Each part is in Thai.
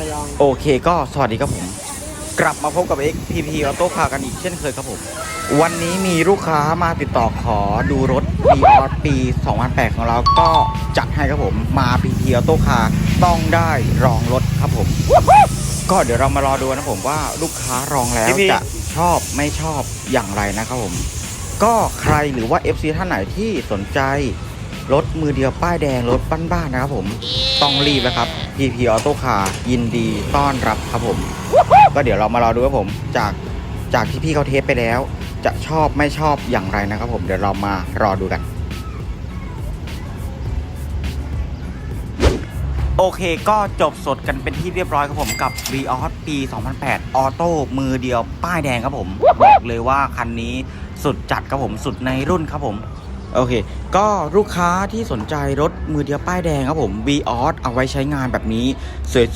พยองโอเคก็สวัสดีครับผม กลับมาพบกับ X PP Auto Car กันอีกเช่นเคยครับผม วันนี้มีลูกค้ามาติดต่อขอดูรถ v ีออปี 2008 ของเราก็จัดให้ครับผมมา PP Auto Car ต้องได้รองรถครับผม ก็เดี๋ยวเรามารอดูนะผมว่าลูกค้ารองแล้วจะชอบไม่ชอบอย่างไรนะครับผม ก็ใครหรือว่า FC ท่านไหนที่สนใจ รถมือเดียวป้ายแดงรถบ้านๆนะครับผมต้องรีบแล้วครับ PP Auto Car ยินดีต้อนรับครับผม ก็เดี๋ยวเรามารอดูครับผมจากจากที่พี่เขาเทสไปแล้ว จะชอบไม่ชอบอย่างไรนะครับผมเดี๋ยวเรามารอดูกัน โอเคก็จบสดกันเป็นที่เรียบร้อยครับผมกับ v ีออสปี 2008 ออโต้มือเดียวป้ายแดงครับผม บอกเลยว่าคันนี้สุดจัดครับผมสุดในรุ่นครับผม โอเค ก็ลูกค้าที่สนใจรถมือเดียวป้ายแดงครับผม v ีออสเอาไว้ใช้งานแบบนี้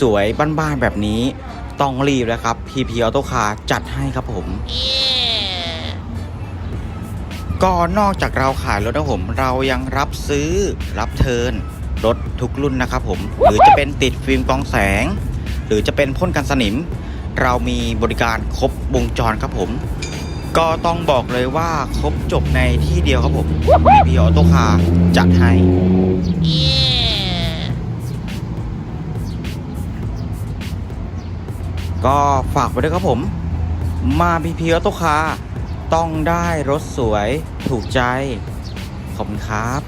สวยๆ บ้านๆ แบบนี้ ต้องรีบแล้วครับ PP Auto Car จัดให้ครับผมก็นอกจากเราขายรถนะผม เรายังรับซื้อรับเทิร์นรถทุกรุ่นนะครับผม หรือจะเป็นติดฟิล์มกรองแสง หรือจะเป็นพ่นกันสนิม เรามีบริการครบวงจรครับผม ก็ต้องบอกเลยว่าครบจบในที่เดียวครับผมพี่ออโต้คาจัดให้ก็ฝากไว้ด้วยครับผม มาพีพีออโต้คาต้องได้รถสวยถูกใจ ขอบคุณครับ